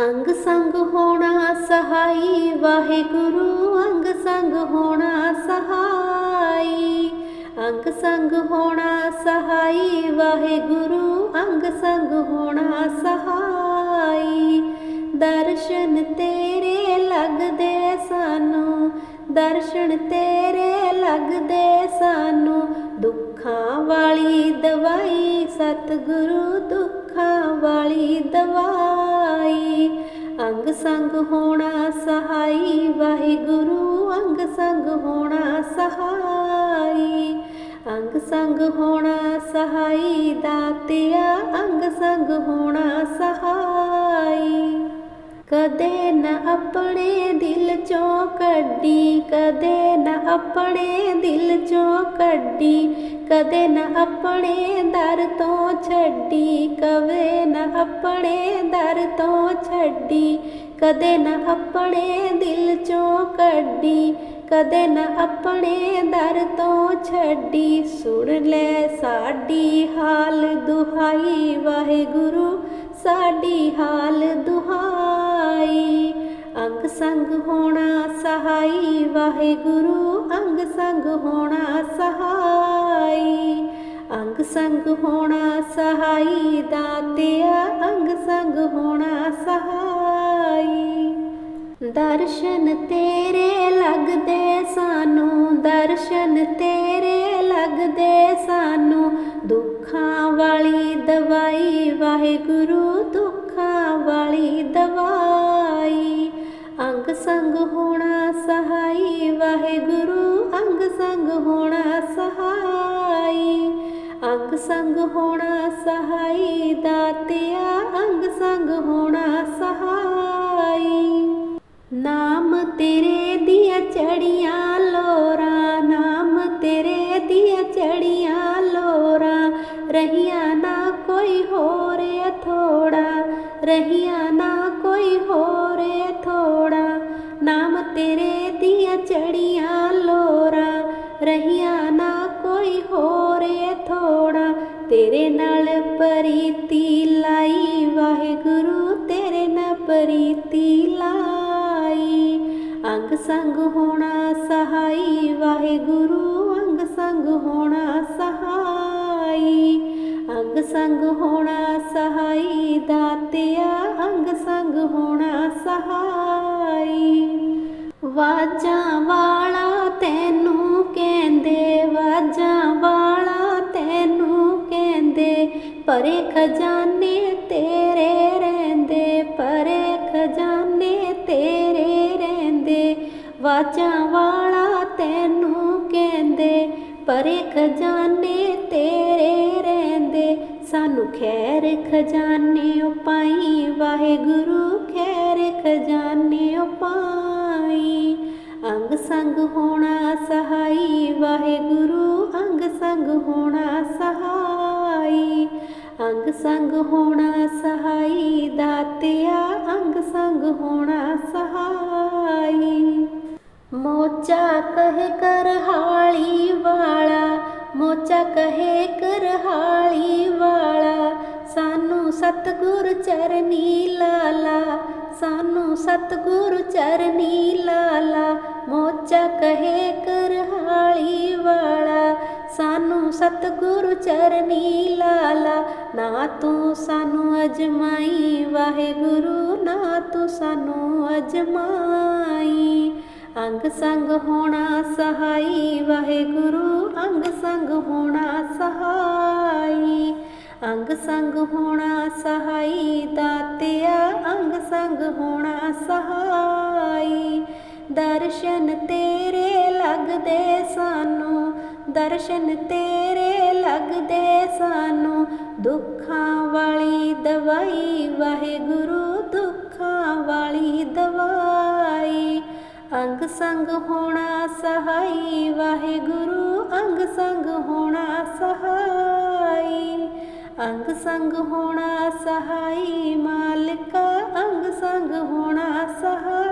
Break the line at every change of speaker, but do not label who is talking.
ਅੰਗ ਸੰਗ ਹੋਣਾ ਸਹਾਈ, ਵਾਹਿਗੁਰੂ ਅੰਗ ਸੰਗ ਹੋਣਾ ਸਹਾਈ। ਅੰਗ ਸੰਗ ਹੋਣਾ ਸਹਾਈ, ਵਾਹਿਗੁਰੂ ਅੰਗ ਸੰਗ ਹੋਣਾ ਸਹਾਈ। ਦਰਸ਼ਨ ਤੇ ਦਰਸ਼ਨ ਤੇਰੇ ਲੱਗਦੇ ਸਾਨੂੰ। ਦੁੱਖਾਂ ਵਾਲੀ ਦਵਾਈ, ਸਤਿਗੁਰੂ ਦੁੱਖਾਂ ਵਾਲੀ ਦਵਾਈ। ਅੰਗ ਸੰਗ ਹੋਣਾ ਸਹਾਈ, ਵਾਹਿਗੁਰੂ ਅੰਗ ਸੰਗ ਹੋਣਾ ਸਹਾਈ। ਅੰਗ ਸੰਗ ਹੋਣਾ ਸਹਾਈ, ਦਾਤਿਆ ਅੰਗ ਸੰਗ ਹੋਣਾ ਸਹਾਈ। ਕਦੇ ਨਾ ਆਪਣੇ ਦਿਲ ਚੋਂ ਕੱਢੀ, ਕਦੇ ਨਾ ਆਪਣੇ ਦਿਲ ਚੋਂ ਕੱਢੀ, ਕਦੇ ਨਾ ਆਪਣੇ ਦਰ ਤੋਂ ਛੱਡੀ, ਕਦੇ ਨਾ ਆਪਣੇ ਦਰ ਤੋਂ ਛੱਡੀ, ਕਦੇ ਨਾ ਆਪਣੇ ਦਿਲ ਚੋਂ ਕੱਢੀ, ਕਦੇ ਨਾ ਆਪਣੇ ਦਰ ਤੋਂ ਛੱਡੀ। ਸੁਣ ਲੈ ਸਾਡੀ ਹਾਲ ਦੁਹਾਈ, ਵਾਹਿਗੁਰੂ, ਸਾਡੀ ਹਾਲ ਦੁਹਾਈ ਅੰਗ ਸੰਗ ਹੋਣਾ ਸਹਾਈ, ਵਾਹਿਗੁਰੂ ਅੰਗ ਸੰਗ ਹੋਣਾ ਸਹਾਈ। ਅੰਗ ਸੰਗ ਹੋਣਾ ਸਹਾਈ, ਦਾਤਿਆ ਅੰਗ ਸੰਗ ਹੋਣਾ ਸਹਾਈ। ਦਰਸ਼ਨ ਤੇਰੇ ਲੱਗਦੇ ਸਾਨੂੰ, ਦਰਸ਼ਨ ਤੇਰੇ ਲੱਗਦੇ ਸਾਨੂੰ। ਦੁੱਖਾਂ ਵਾਲੀ ਦਵਾਈ, ਵਾਹਿਗੁਰੂ ਦੁੱਖਾਂ ਵਾਲੀ ਦਵਾਈ। ਹੋਣਾ ਸਹਾਈ, ਵਾਹਿਗੁਰੂ ਅੰਗ ਸੰਗ ਹੋਣਾ ਸਹਾਈ। ਅੰਗ ਸੰਗ ਹੋਣਾ ਸਹਾਈ, ਦਾਤਿਆ ਅੰਗ ਸੰਗ ਹੋਣਾ ਸਹਾਈ। ਨਾਮ ਤੇਰੇ ਦੀਆਂ ਚੜੀਆਂ ਲੋਰਾ, ਨਾਮ ਤੇਰੇ ਦੀਆਂ ਚੜੀਆਂ ਲੋਰਾ। ਰਹੀਆਂ ਨਾ ਕੋਈ ਹੋਰ ਥੋੜਾ ਰਹੀਆਂ ਤੇਰੇ ਦੀਆਂ ਚੜੀਆਂ ਲੋਰਾ, ਰਹੀਆਂ ਨਾ ਕੋਈ ਹੋਰ ਥੋੜਾ ਤੇਰੇ ਨਾਲ ਪ੍ਰੀਤੀ ਲਾਈ, ਵਾਹਿਗੁਰੂ ਤੇਰੇ ਨਾਲ ਪ੍ਰੀਤੀ ਲਾਈ। ਅੰਗ ਸੰਗ ਹੋਣਾ ਸਹਾਈ, ਵਾਹਿਗੁਰੂ ਅੰਗ ਸੰਗ ਹੋਣਾ ਸਹਾਈ। ਅੰਗ ਸੰਗ ਹੋਣਾ ਸਹਾਈ, ਦਾਤਿਆ ਅੰਗ ਸੰਗ ਹੋਣਾ ਸਹਾਈ। ਵਾਜਾਂ ਵਾਲਾ ਤੈਨੂੰ ਕਹਿੰਦੇ, ਵਾਜਾਂ ਵਾਲਾ ਤੈਨੂੰ ਕਹਿੰਦੇ, ਪਰੇ ਖਜ਼ਾਨੇ ਤੇਰੇ ਰਹਿੰਦੇ, ਪਰੇ ਖਜ਼ਾਨੇ ਤੇਰੇ ਰਹਿੰਦੇ, ਵਾਜਾਂ ਵਾਲਾ ਤੈਨੂੰ ਕਹਿੰਦੇ, ਪਰੇ ਖਜ਼ਾਨੇ ਤੇਰੇ ਰਹਿੰਦੇ ਸਾਨੂੰ ਖੈਰ ਖਜ਼ਾਨੇ ਪਾਈ, ਵਾਹਿਗੁਰੂ ਖੈਰ ਖਜ਼ਾਨੇ ਪਾਈ। ਅੰਗ ਸੰਗ ਹੋਣਾ ਸਹਾਈ, ਵਾਹਿਗੁਰੂ ਅੰਗ ਸੰਗ ਹੋਣਾ ਸਹਾਈ। ਅੰਗ ਸੰਗ ਹੋਣਾ ਸਹਾਈ, ਦਾਤਿਆ ਅੰਗ ਸੰਗ ਹੋਣਾ ਸਹਾਈ। ਮੋਚਾ ਕਹੇ ਕਰਹਾਲੀ ਵਾਲਾ, ਮੋਚਾ ਕਹੇ ਕਰਹਾਲੀ ਚਰਨੀ ਲਾਲਾ, ਸਾਨੂੰ ਸਤਗੁਰ ਚਰਨੀ ਲਾਲਾ, ਮੋਚਾ ਕਹੇ ਕਰਹਾਲੀ ਵਾਲਾ, ਸਾਨੂੰ ਸਤਗੁਰ ਚਰਨੀ ਲਾਲਾ, ਨਾ ਤੂੰ ਸਾਨੂੰ ਅਜਮਾਈ, ਵਾਹਿਗੁਰੂ, ਨਾ ਤੂੰ ਸਾਨੂੰ ਅਜਮਾਈ। ਅੰਗ ਸੰਗ ਹੋਣਾ ਸਹਾਈ, ਵਾਹਿਗੁਰੂ, ਅੰਗ ਸੰਗ ਹੋਣਾ ਸਹਾਈ। ਅੰਗ ਸੰਗ ਹੋਣਾ ਸਹਾਈ, ਦਾਤਿਆ ਅੰਗ ਸੰਗ ਹੋਣਾ ਸਹਾਈ। ਦਰਸ਼ਨ ਤੇਰੇ ਲੱਗਦੇ ਸਾਨੂੰ, ਦਰਸ਼ਨ ਤੇਰੇ ਲੱਗਦੇ ਸਾਨੂੰ। ਦੁੱਖਾਂ ਵਾਲੀ ਦਵਾਈ, ਵਾਹਿਗੁਰੂ ਦੁੱਖਾਂ ਵਾਲੀ ਦਵਾਈ। ਅੰਗ ਸੰਗ ਹੋਣਾ ਸਹਾਈ, ਵਾਹਿਗੁਰੂ ਅੰਗ ਸੰਗ ਹੋਣਾ ਸਹਾਈ। ਅੰਗ ਸੰਗ ਹੋਣਾ ਸਹਾਈ ਮਾਲਕਾ ਅੰਗ ਸੰਗ ਹੋਣਾ ਸਹਾਈ